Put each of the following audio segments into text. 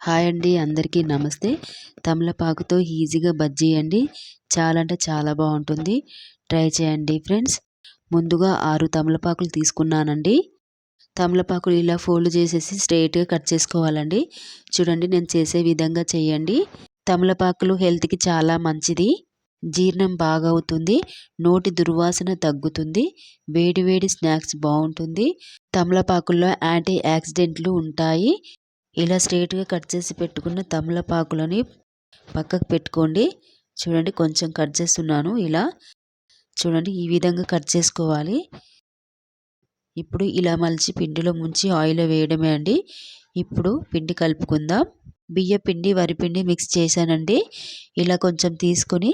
Hi అండి అందరికీ నమస్తే. తమలపాకుతో ఈజీగా బజ్జీ అండి చాలా అంటే చాలా బాగుంటుంది. ట్రై చేయండి ఫ్రెండ్స్. ముందుగా ఆరు తమలపాకులు తీసుకున్నానండి. తమలపాకులు ఇలా ఫోల్డ్ చేసేసి స్ట్రైట్గా కట్ చేసుకోవాలండి. చూడండి నేను చేసే విధంగా చేయండి. తమలపాకులు హెల్త్కి చాలా మంచిది. జీర్ణం బాగా అవుతుంది నోటి దుర్వాసన తగ్గుతుంది. వేడి వేడి స్నాక్స్ బాగుంటుంది. తమలపాకుల్లో యాంటీ యాక్సిడెంట్లు ఉంటాయి. ఇలా స్ట్రైట్గా కట్ చేసి పెట్టుకున్న తమలపాకులని పక్కకు పెట్టుకోండి. చూడండి కొంచెం కట్ చేస్తున్నాను ఇలా. చూడండి ఈ విధంగా కట్ చేసుకోవాలి. ఇప్పుడు ఇలా మలిచి పిండిలో ముంచి ఆయిల్ వేయడమే అండి. ఇప్పుడు పిండి కలుపుకుందాం. బియ్య పిండి వరిపిండి మిక్స్ చేశానండి. ఇలా కొంచెం తీసుకొని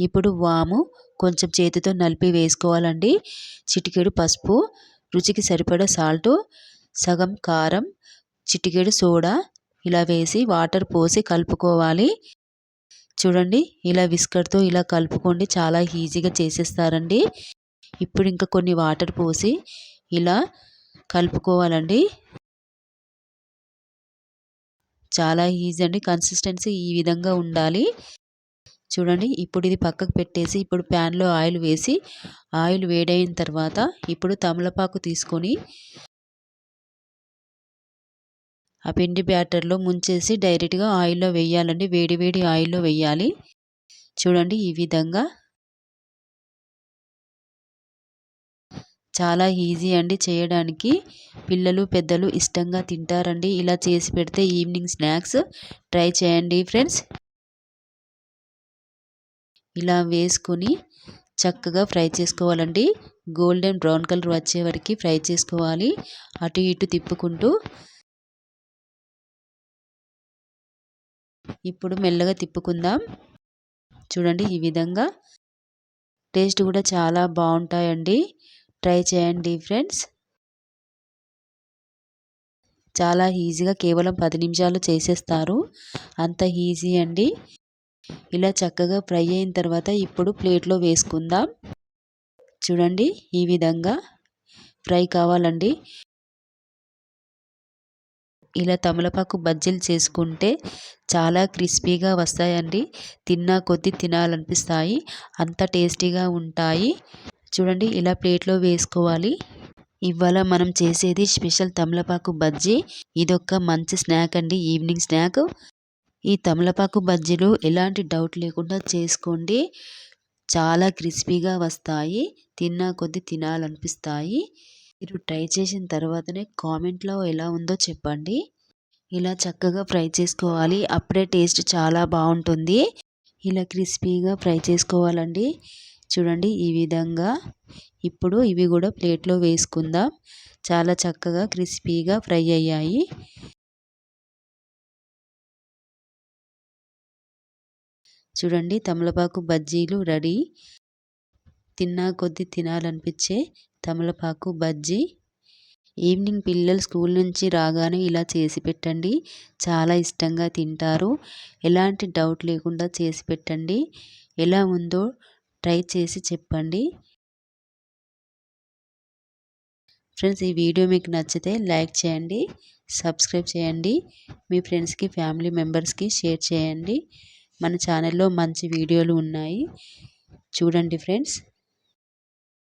ఇప్పుడు వాము కొంచెం చేతితో నలిపి వేసుకోవాలండి. చిటికెడు పసుపు రుచికి సరిపడా సాల్టు సగం కారం చిటికెడు సోడా ఇలా వేసి వాటర్ పోసి కలుపుకోవాలి. చూడండి ఇలా విస్కర్తో ఇలా కలుపుకోండి. చాలా ఈజీగా చేసేస్తారండి. ఇప్పుడు ఇంకా కొన్ని వాటర్ పోసి ఇలా కలుపుకోవాలండి. చాలా ఈజీ అండి. కన్సిస్టెన్సీ ఈ విధంగా ఉండాలి. చూడండి ఇప్పుడు ఇది పక్కకు పెట్టేసి ఇప్పుడు ప్యాన్లో ఆయిల్ వేసి ఆయిల్ వేడైన తర్వాత ఇప్పుడు తమలపాకు తీసుకొని ఆ పిండి బ్యాటర్లో ముంచేసి డైరెక్ట్గా ఆయిల్లో వేయాలండి వేడివేడి ఆయిల్లో వేయాలి చూడండి ఈ విధంగా. చాలా ఈజీ అండి చేయడానికి. పిల్లలు పెద్దలు ఇష్టంగా తింటారండి. ఇలా చేసి పెడితే ఈవినింగ్ స్నాక్స్ ట్రై చేయండి ఫ్రెండ్స్. ఇలా వేసుకొని చక్కగా ఫ్రై చేసుకోవాలండి. గోల్డెన్ బ్రౌన్ కలర్ వచ్చే వరకు ఫ్రై చేసుకోవాలి. అటు ఇటు తిప్పుకుంటూ ఇప్పుడు మెల్లగా తిప్పుకుందాం. చూడండి ఈ విధంగా. టేస్ట్ కూడా చాలా బాగుంటాయండి. ట్రై చేయండి ఫ్రెండ్స్. చాలా ఈజీగా కేవలం పది నిమిషాలు చేసేస్తారు. అంత ఈజీ అండి. ఇలా చక్కగా ఫ్రై అయిన తర్వాత ఇప్పుడు ప్లేట్లో వేసుకుందాం. చూడండి ఈ విధంగా. ఫ్రై కావాలండి. ఇలా తమలపాకు బజ్జీలు చేసుకుంటే చాలా క్రిస్పీగా వస్తాయండి. తిన్నా కొద్దీ తినాలనిపిస్తాయి. అంత టేస్టీగా ఉంటాయి. చూడండి ఇలా ప్లేట్లో వేసుకోవాలి. ఇవాళ మనం చేసేది స్పెషల్ తమలపాకు బజ్జీ. ఇదొక మంచి స్నాక్ అండి ఈవినింగ్ స్నాక్. ఈ తమలపాకు బజ్జీలు ఎలాంటి డౌట్ లేకుండా చేసుకోండి. చాలా క్రిస్పీగా వస్తాయి. తిన్నా కొద్దీ తినాలనిపిస్తాయి. మీరు ట్రై చేసిన తర్వాతనే కామెంట్లో ఎలా ఉందో చెప్పండి. ఇలా చక్కగా ఫ్రై చేసుకోవాలి. అప్పుడే టేస్ట్ చాలా బాగుంటుంది. ఇలా క్రిస్పీగా ఫ్రై చేసుకోవాలండి. చూడండి ఈ విధంగా. ఇప్పుడు ఇవి కూడా ప్లేట్లో వేసుకుందాం. చాలా చక్కగా క్రిస్పీగా ఫ్రై అయ్యాయి. చూడండి తమలపాకు బజ్జీలు రెడీ. తిన్నా కొద్దీ తినాలనిపించే తమలపాకు బజ్జీ ఈవినింగ్ పిల్లలు స్కూల్ నుంచి రాగానే ఇలా చేసి పెట్టండి. చాలా ఇష్టంగా తింటారు. ఎలాంటి డౌట్ లేకుండా చేసి పెట్టండి. ఎలా ఉందో ట్రై చేసి చెప్పండి. ఫ్రెండ్స్ ఈ వీడియో మీకు నచ్చితే లైక్ చేయండి సబ్స్క్రైబ్ చేయండి మీ ఫ్రెండ్స్కి ఫ్యామిలీ మెంబర్స్కి షేర్ చేయండి. మన ఛానల్లో మంచి వీడియోలు ఉన్నాయి. చూడండి ఫ్రెండ్స్.